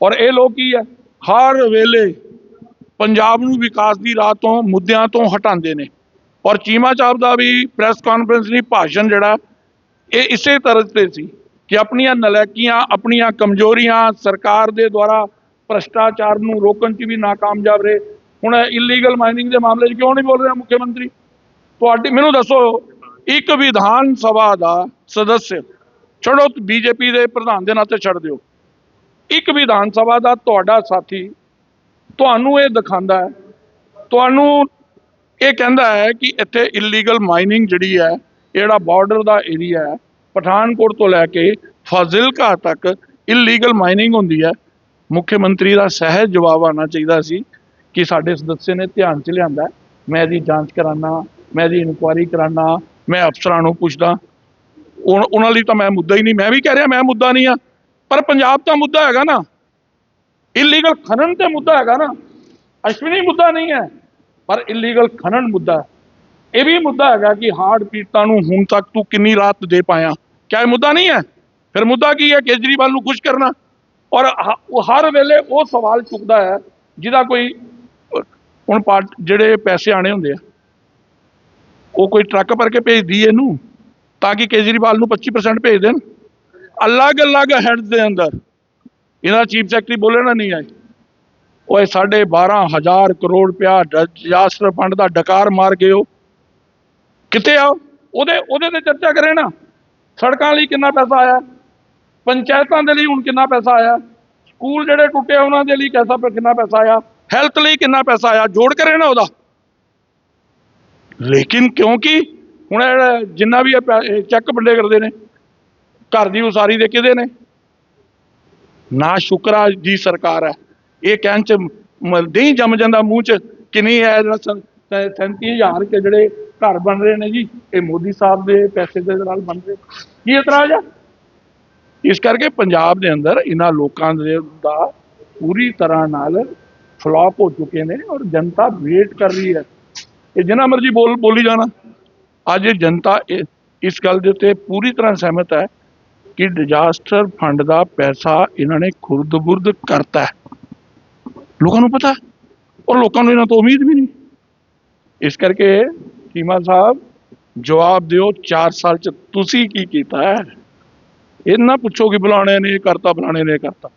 ਔਰ ਇਹ ਲੋਕ ਕੀ ਹੈ? ਹਰ ਵੇਲੇ ਪੰਜਾਬ ਨੂੰ ਵਿਕਾਸ ਦੀ ਰਾਹ ਤੋਂ, ਮੁੱਦਿਆਂ ਤੋਂ ਹਟਾਉਂਦੇ ਨੇ। ਔਰ ਚੀਮਾ ਸਾਹਿਬ ਦਾ ਵੀ ਪ੍ਰੈਸ ਕਾਨਫਰੰਸ ਦੀ ਭਾਸ਼ਣ ਜਿਹੜਾ, ਇਹ ਇਸੇ ਤਰ੍ਹਾਂ ਤੇ ਸੀ ਕਿ ਆਪਣੀਆਂ ਨਲਾਇਕੀਆਂ ਆਪਣੀਆਂ ਕਮਜ਼ੋਰੀਆਂ ਸਰਕਾਰ ਦੇ ਦੁਆਰਾ ਭ੍ਰਸ਼ਟਾਚਾਰ ਨੂੰ ਰੋਕਣ 'ਚ ਵੀ ਨਾਕਾਮਯਾਬ ਰਹੇ। ਹੁਣ ਇਲੀਗਲ ਮਾਈਨਿੰਗ ਦੇ ਮਾਮਲੇ 'ਚ ਕਿਉਂ ਨਹੀਂ ਬੋਲ ਰਿਹਾ ਮੁੱਖ ਮੰਤਰੀ ਤੁਹਾਡੀ, ਮੈਨੂੰ ਦੱਸੋ, ਇੱਕ ਵਿਧਾਨ ਸਭਾ ਦਾ ਸਦੱਸਿਆ ਛੱਡੋ ਬੀਜੇਪੀ ਦੇ ਪ੍ਰਧਾਨ ਦੇ ਨਾਤੇ ਛੱਡ ਦਿਓ। ਇੱਕ ਵਿਧਾਨ ਸਭਾ ਦਾ ਤੁਹਾਡਾ ਸਾਥੀ ਤੁਹਾਨੂੰ ਇਹ ਦਿਖਾਉਂਦਾ ਹੈ। ਤੁਹਾਨੂੰ ਇਹ ਕਹਿੰਦਾ ਹੈ ਕਿ ਇੱਥੇ ਇਲੀਗਲ ਮਾਈਨਿੰਗ ਜਿਹੜੀ ਹੈ ਇਹ ਜਿਹੜਾ ਬਾਰਡਰ ਦਾ ਏਰੀਆ ਹੈ, ਪਠਾਨਕੋਟ ਤੋਂ ਲੈ ਕੇ ਫਾਜ਼ਿਲਕਾ ਤੱਕ ਇਲੀਗਲ ਮਾਈਨਿੰਗ ਹੁੰਦੀ ਹੈ। ਮੁੱਖ ਮੰਤਰੀ ਦਾ ਸਹਿਜ ਜਵਾਬ ਆਉਣਾ ਚਾਹੀਦਾ ਸੀ ਕਿ ਸਾਡੇ ਸਦੱਸਿਆ ਨੇ ਧਿਆਨ ਚ ਲਿਆਂਦਾ ਮੈਂ ਇਹਦੀ ਜਾਂਚ ਕਰਾਨਾ, ਮੈਂ ਇਹਦੀ ਇਨਕੁਆਇਰੀ ਕਰਾਨਾ, ਮੈਂ ਅਫਸਰਾਂ ਨੂੰ ਪੁੱਛਦਾ। ਉਨ- ਉਹਨਾਂ ਲਈ ਤਾਂ ਮੈਂ ਮੁੱਦਾ ਹੀ ਨਹੀਂ, ਮੈਂ ਵੀ ਕਹਿ ਰਿਹਾ ਮੈਂ ਮੁੱਦਾ ਨਹੀਂ ਆ। ਪਰ ਪੰਜਾਬ ਤਾਂ ਮੁੱਦਾ ਹੈਗਾ ਨਾ ਇਲੀਗਲ ਖਨਨ ਤੇ ਮੁੱਦਾ ਹੈਗਾ ਨਾ, ਅਸ਼ਵਨੀ ਮੁੱਦਾ ਨਹੀਂ ਹੈ, ਪਰ ਇਲੀਗਲ ਖਨਨ ਮੁੱਦਾ ਇਹ ਵੀ ਮੁੱਦਾ ਹੈਗਾ ਕਿ ਹਾਰਡ ਪੀੜਤਾਂ ਨੂੰ ਹੁਣ ਤੱਕ ਤੂੰ ਕਿੰਨੀ ਰਾਤ ਦੇ ਪਾਇਆ। ਕਿਆ ਇਹ ਮੁੱਦਾ ਨਹੀਂ ਹੈ? ਫਿਰ ਮੁੱਦਾ ਕੀ ਹੈ? ਕੇਜਰੀਵਾਲ ਨੂੰ ਖੁਸ਼ ਕਰਨਾ। ਔਰ ਹਰ ਵੇਲੇ ਉਹ ਸਵਾਲ ਚੁੱਕਦਾ ਹੈ, ਜਿਹਦਾ ਕੋਈ, ਹੁਣ ਪਾਰਟ, ਜਿਹੜੇ ਪੈਸੇ ਆਣੇ ਹੁੰਦੇ ਆ, ਉਹ ਕੋਈ ਟਰੱਕ ਭਰ ਕੇ ਭੇਜਦੀ ਇਹਨੂੰ, ਤਾਂ ਕਿ ਕੇਜਰੀਵਾਲ ਨੂੰ 25% ਭੇਜ ਦੇਣ। ਅਲੱਗ-ਅਲੱਗ ਹੈਡ ਦੇ ਅੰਦਰ। ਇਹਨਾਂ ਚੀਫ ਸੈਕਟਰੀ ਬੋਲਣਾ ਨਹੀਂ ਆਏ। ਓਏ ਸਾਢੇ 12000 ਕਰੋੜ ਰੁਪਇਆ ਡਿਜ਼ਾਸਟਰ ਫੰਡ ਦਾ ਡਕਾਰ ਮਾਰ ਗਏ ਹੋ ਕਿਤੇ ਆ? ਉਹਦੇ ਉਹਦੇ ਤੇ ਚਰਚਾ ਕਰੇ ਨਾ। ਸੜਕਾਂ ਲਈ ਕਿੰਨਾ ਪੈਸਾ ਆਇਆ? ਪੰਚਾਇਤਾਂ ਦੇ ਲਈ ਹੁਣ ਕਿੰਨਾ ਪੈਸਾ ਆਇਆ? ਸਕੂਲ ਜਿਹੜੇ ਟੁੱਟੇ ਉਹਨਾਂ ਦੇ ਲਈ ਕੈਸਾ ਕਿੰਨਾ ਪੈਸਾ ਆਇਆ? ਹੈਲਥ ਲਈ ਕਿੰਨਾ ਪੈਸਾ ਆਇਆ? ਜੋੜ ਕਰੇ ਨਾ ਉਹਦਾ। ਲੇਕਿਨ ਕਿਉਂਕਿ ਹੁਣ ਜਿੰਨਾ ਵੀ ਚੈੱਕ ਵੰਡੇ ਕਰਦੇ ਨੇ ਘਰ ਦੀ ਉਸਾਰੀ ਦੇ ਕਿਹਦੇ ਨੇ? ਨਾ ਸ਼ੁਕਰਾ ਦੀ ਸਰਕਾਰ ਹੈ। ਇਹ ਕਹਿਣ ਚ ਮ- ਨਹੀਂ ਜੰਮ ਜਾਂਦਾ ਮੂੰਹ ਚ ਕਿ ਨਹੀਂ ਹੈ ਜਿਹੜਾ ਸੰ- 37000 ਕੇ ਜਿਹੜੇ ਘਰ ਬਣ ਰਹੇ ਨੇ ਜੀ, ਇਹ ਮੋਦੀ ਸਾਹਿਬ ਦੇ ਪੈਸੇ ਦੇ ਨਾਲ ਬਣ ਰਹੇ। ਕੀ ਇਤਰਾਜ਼ ਹੈ ਇਸ ਕਰਕੇ ਪੰਜਾਬ ਦੇ ਅੰਦਰ ਇਹਨਾਂ ਲੋਕਾਂ ਦੇ ਦਾ ਪੂਰੀ ਤਰ੍ਹਾਂ ਨਾਲ ਫਲॉप ਹੋ ਚੁੱਕੇ ਨੇ ਔਰ ਜਨਤਾ ਵੇਟ ਕਰ ਰਹੀ ਹੈ। ਇਹ ਜਿੰਨਾ ਮਰਜ਼ੀ ਬੋਲ, ਬੋਲੀ ਜਾਣਾ। ਅੱਜ ਜਨਤਾ ਇਹ- ਇਸ ਗੱਲ ਦੇ ਉੱਤੇ ਪੂਰੀ ਤਰ੍ਹਾਂ ਸਹਿਮਤ ਹੈ ਕਿ ਡਿਜ਼ਾਸਟਰ ਫੰਡ ਦਾ ਪੈਸਾ ਇਹਨਾਂ ਨੇ ਖੁਰਦ-ਬੁਰਦ ਕਰਤਾ ਲੋਕਾਂ ਨੂੰ ਪਤਾ ਹੈ ਔਰ ਲੋਕਾਂ ਨੂੰ ਇਹਨਾਂ ਤੋਂ ਉਮੀਦ ਵੀ ਨਹੀਂ। ਇਸ ਕਰਕੇ ਚੀਮਾ ਸਾਹਿਬ, ਜਵਾਬ ਦਿਓ 4 ਸਾਲ ਚ ਤੁਸੀਂ ਕੀ ਕੀਤਾ ਹੈ? ਇਹ ਨਾ ਪੁੱਛੋ ਕਿ ਬੁਲਾਣੇ ਨੇ ਕਰਤਾ ਬੁਲਾਣੇ ਨੇ ਕਰਤਾ।